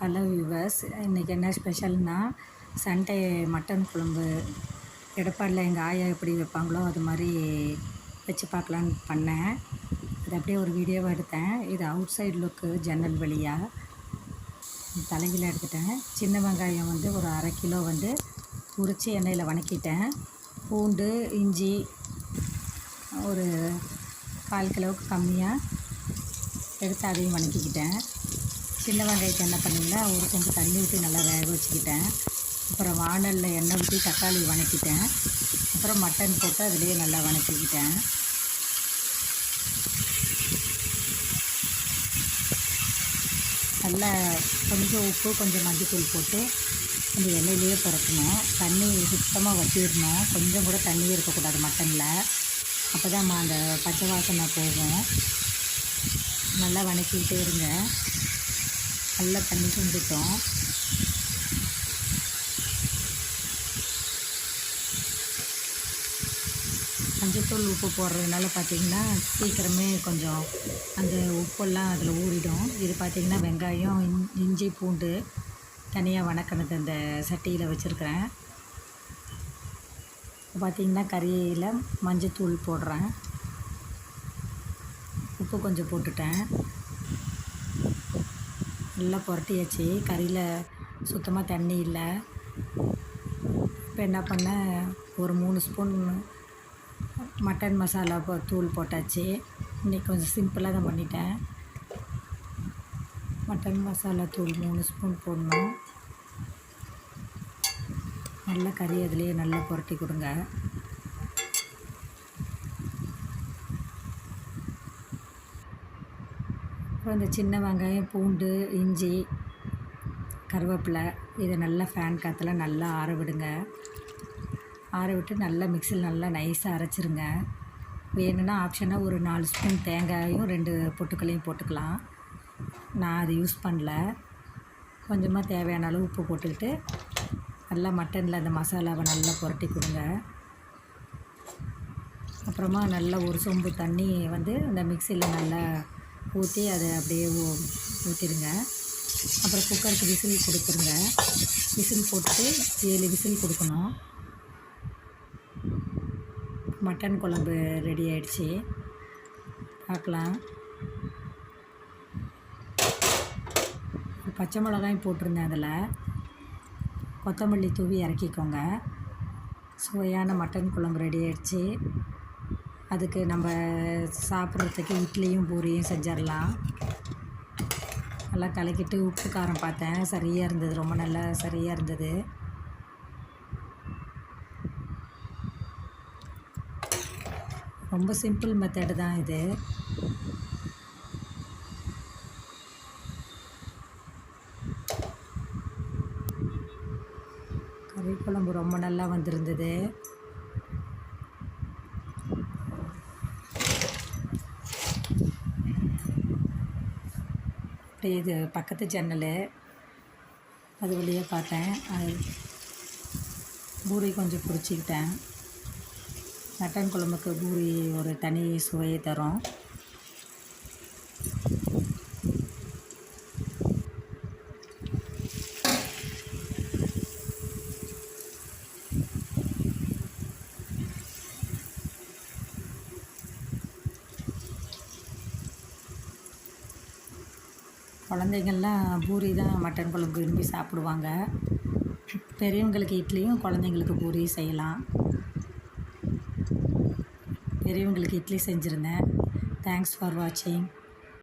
Hello viewers இன்றைக்கி என்ன ஸ்பெஷல்னால் Sunday mutton குழம்பு எடப்பாடில் எங்கள் ஆயா எப்படி வைப்பாங்களோ அது மாதிரி வச்சு பார்க்கலான்னு பண்ணேன். இது அப்படியே ஒரு வீடியோவாக எடுத்தேன். இது அவுட் சைடு லுக்கு ஜன்னல் வழியாக தலைகீழ எடுத்துட்டேன். சின்ன வெங்காயம் வந்து ஒரு அரை கிலோ வந்து உரித்து எண்ணெயில் வணக்கிட்டேன். பூண்டு இஞ்சி ஒரு கால் கிலோவுக்கு கம்மியாக எடுத்து அதையும் வணக்கிக்கிட்டேன். சின்ன வெங்காயத்தை என்ன பண்ணிங்கன்னா ஒரு கொஞ்சம் தண்ணி ஊற்றி நல்லா வேக வச்சுக்கிட்டேன். அப்புறம் வானலில் எண்ணெய் ஊற்றி தக்காளி வணக்கிட்டேன். அப்புறம் மட்டன் போட்டு அதுலேயே நல்லா வணக்கிக்கிட்டேன். நல்லா கொஞ்சம் உப்பு கொஞ்சம் மஞ்சத்தூள் போட்டு அந்த எண்ணெயிலேயே பிறக்கணும் தண்ணி சுத்தமாக வச்சிடணும். கொஞ்சம் கூட தண்ணியே இருக்கக்கூடாது மட்டனில். அப்போ தான் அந்த பச்சை வாசனை போகும். நல்லா வணக்கிக்கிட்டே இருங்க. நல்லா தண்ணி சுண்டுட்டோம். மஞ்சத்தூள் உப்பு போடுறதுனால பார்த்திங்கன்னா சீக்கிரமே கொஞ்சம் அந்த உப்பெல்லாம் அதில் ஊறிடும். இது பார்த்திங்கன்னா வெங்காயம் இன் இஞ்சி பூண்டு தனியாக வணக்கினது அந்த சட்டியில் வச்சுருக்கிறேன். பார்த்திங்கன்னா கறியில் மஞ்சத்தூள் போடுறேன். உப்பு கொஞ்சம் போட்டுட்டேன். நல்லா புரட்டியாச்சு. கறியில் சுத்தமாக தண்ணி இல்லை. இப்போ என்ன பண்ணேன் ஒரு மூணு ஸ்பூன் மட்டன் மசாலா போ தூள் போட்டாச்சு. இன்றைக்கி கொஞ்சம் சிம்பிளாக தான் பண்ணிட்டேன். மட்டன் மசாலா தூள் மூணு ஸ்பூன் போடணும். நல்லா கறி அதுலேயே நல்லா புரட்டி கொடுங்க. அப்புறம் இந்த சின்ன வெங்காயம் பூண்டு இஞ்சி கருவேப்பிலை இதை நல்லா ஃபேன் காற்றுல நல்லா ஆற விடுங்க. ஆற விட்டு நல்லா மிக்சியில் நல்லா நைஸாக அரைச்சிருங்க. வேணும்னா ஆப்ஷனாக ஒரு நாலு ஸ்பூன் தேங்காயும் ரெண்டு பொட்டுக்களையும் போட்டுக்கலாம். நான் அது யூஸ் பண்ணல. கொஞ்சமாக தேவையான அளவு உப்பு போட்டுக்கிட்டு நல்லா மட்டனில் அந்த மசாலாவை நல்லா புரட்டி கொடுங்க. அப்புறமா நல்லா ஒரு சொம்பு தண்ணி வந்து அந்த மிக்சியில் நல்லா ஊற்றி அதை அப்படியே ஊற்றிடுங்க. அப்புறம் குக்கருக்கு விசில் கொடுத்துருங்க. விசில் போட்டுட்டு ஏழு விசில் கொடுக்கணும். மட்டன் குழம்பு ரெடி ஆயிடுச்சு. பார்க்கலாம். பச்சை மிளகாயும் போட்டிருந்தேன் அதில். கொத்தமல்லி தூவி இறக்கிக்கோங்க. சுவையான மட்டன் குழம்பு ரெடி ஆயிடுச்சு. அதுக்கு நம்ம சாப்பிட்றதுக்கு இட்லியும் பூரியும் செஞ்சிடலாம். நல்லா கலக்கிட்டு உப்பு காரம் பார்த்தேன். சரியாக இருந்தது. ரொம்ப நல்லா சரியாக இருந்தது. ரொம்ப சிம்பிள் மெத்தடு தான் இது. கறி குழம்பு ரொம்ப நல்லா வந்திருந்தது. இது பக்கத்து ஜன்னல். அது வழியாக பார்த்தேன். அது பூரி கொஞ்சம் பிடிச்சிக்கிட்டேன் மட்டன் குழம்புக்கு பூரி ஒரு தனி சுவையை தரும். குழந்தைங்கள்லாம் பூரி தான் மட்டன் குழம்பு விரும்பி சாப்பிடுவாங்க. பெரியவங்களுக்கு இட்லியும் குழந்தைங்களுக்கு பூரி செய்யலாம். பெரியவங்களுக்கு இட்லி செஞ்சுருந்தேன். தேங்க்ஸ் ஃபார் வாட்சிங்